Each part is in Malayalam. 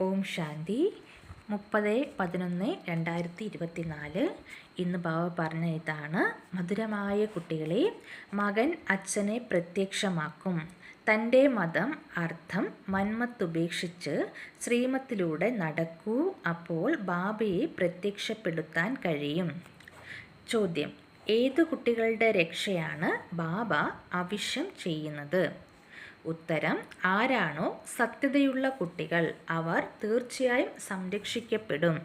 ഓം ശാന്തി. മുപ്പത് പതിനൊന്ന് രണ്ടായിരത്തി ഇരുപത്തി നാല് ഇന്ന് ബാബ പറഞ്ഞ ഇതാണ്. മധുരമായ കുട്ടികളെ മകൻ അച്ഛനെ പ്രത്യക്ഷമാക്കും. തന്റെ മതം അർത്ഥം മന്മത്തുപേക്ഷിച്ച് ശ്രീമത്തിലൂടെ നടക്കൂ. അപ്പോൾ ബാബയെ പ്രത്യക്ഷപ്പെടുത്താൻ കഴിയും. ചോദ്യം. ഏതു കുട്ടികളുടെ രക്ഷയാണ് ബാബ ആവശ്യം ചെയ്യുന്നത്? ഉത്തരം ആരാണോ സത്യതയുള്ള കുട്ടികൾ അവർ തീർച്ചയായും സംരക്ഷിക്കപ്പെടും.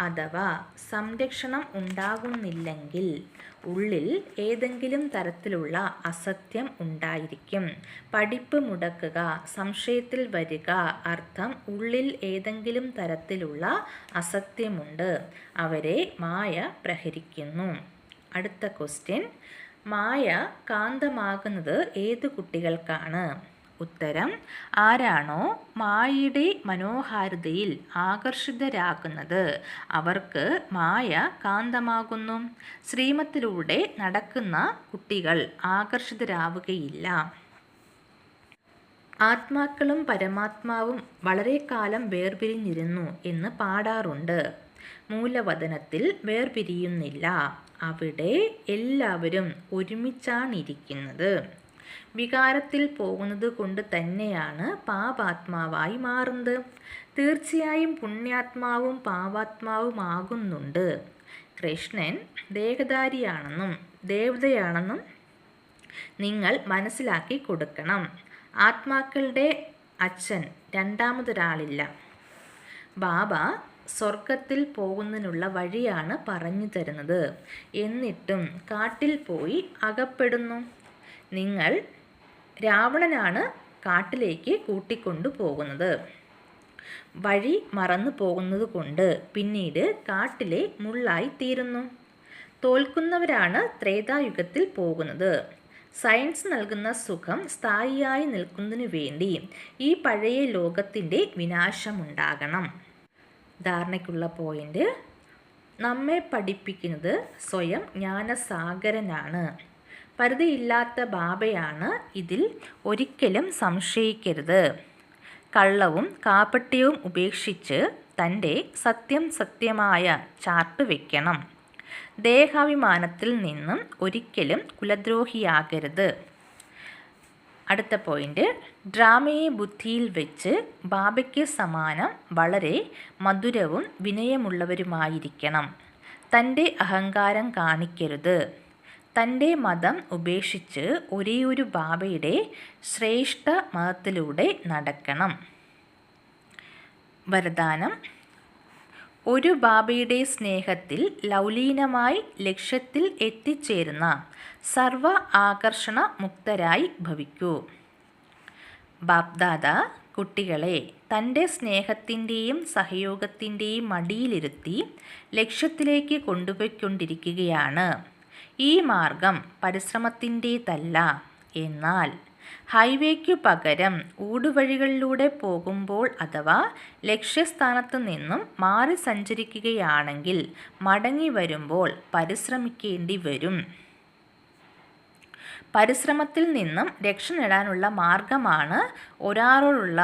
അഥവാ സംരക്ഷണം ഉണ്ടാകുന്നില്ലെങ്കിൽ ഉള്ളിൽ ഏതെങ്കിലും തരത്തിലുള്ള അസത്യം ഉണ്ടായിരിക്കും. പഠിപ്പ് മുടക്കുക സംശയത്തിൽ വരിക അർത്ഥം ഉള്ളിൽ ഏതെങ്കിലും തരത്തിലുള്ള അസത്യമുണ്ട്. അവരെ മായ പ്രഹരിക്കുന്നു. അടുത്ത ക്വസ്റ്റ്യൻ മായ കാന്തമാകുന്നത് ഏത് കുട്ടികൾക്കാണ്? ഉത്തരം ആരാണോ മായയുടെ മനോഹാരിതയിൽ ആകർഷിതരാകുന്നത്. അവർക്ക് മായ കാന്തമാകുന്നു. ശ്രീമത്തിലൂടെ നടക്കുന്ന കുട്ടികൾ ആകർഷിതരാവുകയില്ല. ആത്മാക്കളും പരമാത്മാവും വളരെ കാലം വേർപിരിഞ്ഞിരുന്നു എന്ന് പാടാറുണ്ട്. മൂലവതനത്തിൽ വേർപിരിയുന്നില്ല. അവിടെ എല്ലാവരും ഒരുമിച്ചാണിരിക്കുന്നത്. വികാരത്തിൽ പോകുന്നത് കൊണ്ട് തന്നെയാണ് പാപാത്മാവായി മാറുന്നത്. തീർച്ചയായും പുണ്യാത്മാവും പാപാത്മാവുമാകുന്നുണ്ട്. കൃഷ്ണൻ ദേഹധാരിയാണെന്നും ദേവതയാണെന്നും നിങ്ങൾ മനസ്സിലാക്കി കൊടുക്കണം. ആത്മാക്കളുടെ അച്ഛൻ രണ്ടാമതൊരാളില്ല. ബാബ സ്വർഗത്തിൽ പോകുന്നതിനുള്ള വഴിയാണ് പറഞ്ഞു തരുന്നത്. എന്നിട്ടും കാട്ടിൽ പോയി അകപ്പെടുന്നു. നിങ്ങൾ രാവണനാണ് കാട്ടിലേക്ക് കൂട്ടിക്കൊണ്ടു പോകുന്നത്. വഴി മറന്നു പോകുന്നത് കൊണ്ട് പിന്നീട് കാട്ടിലെ മുള്ളായി തീരുന്നു. തോൽക്കുന്നവരാണ് ത്രേതായുഗത്തിൽ പോകുന്നത്. സയൻസ് നൽകുന്ന സുഖം സ്ഥായിയായി നിൽക്കുന്നതിനു വേണ്ടി ഈ പഴയ ലോകത്തിന്റെ വിനാശമുണ്ടാകണം. ധാരണയ്ക്കുള്ള പോയിന്റ് നമ്മെ പഠിപ്പിക്കുന്നത് സ്വയം ജ്ഞാനസാഗരനാണ്. പരിധിയില്ലാത്ത ബാബയാണ് ഇതിൽ ഒരിക്കലും സംശയിക്കരുത്. കള്ളവും കാപ്പട്യവും ഉപേക്ഷിച്ച് തന്റെ സത്യം സത്യമായ ചാർട്ട് വയ്ക്കണം ദേഹാഭിമാനത്തിൽ നിന്നും ഒരിക്കലും കുലദ്രോഹിയാകരുത്. അടുത്ത പോയിന്റ്. ഡ്രാമയെ ബുദ്ധിയിൽ വെച്ച് ബാബയ്ക്ക് സമാനം വളരെ മധുരവും വിനയമുള്ളവരുമായിരിക്കണം. തന്റെ അഹങ്കാരം കാണിക്കരുത്. തന്റെ മതം ഉപേക്ഷിച്ച് ഒരേയൊരു ബാബയുടെ ശ്രേഷ്ഠ മതത്തിലൂടെ നടക്കണം. വരദാനം ഒരു ബാബയുടെ സ്നേഹത്തിൽ ലൗലീനമായി ലക്ഷ്യത്തിൽ എത്തിച്ചേരുന്ന സർവ ആകർഷണ മുക്തരായി ഭവിക്കൂ. ബാപ്ദാദ കുട്ടികളെ തന്റെ സ്നേഹത്തിന്റെയും സഹയോഗത്തിന്റെയും മടിയിലിരുത്തി ലക്ഷ്യത്തിലേക്ക് കൊണ്ടുപോയിക്കൊണ്ടിരിക്കുകയാണ്. ഈ മാർഗം പരിശ്രമത്തിന്റേതല്ല. എന്നാൽ ഹൈവേക്കു പകരം ഊടുവഴികളിലൂടെ പോകുമ്പോൾ അഥവാ ലക്ഷ്യസ്ഥാനത്ത് നിന്നും മാറി സഞ്ചരിക്കുകയാണെങ്കിൽ മടങ്ങി വരുമ്പോൾ പരിശ്രമിക്കേണ്ടി വരും. പരിശ്രമത്തിൽ നിന്നും രക്ഷ നേടാനുള്ള മാർഗമാണ് ഒരാളോടുള്ള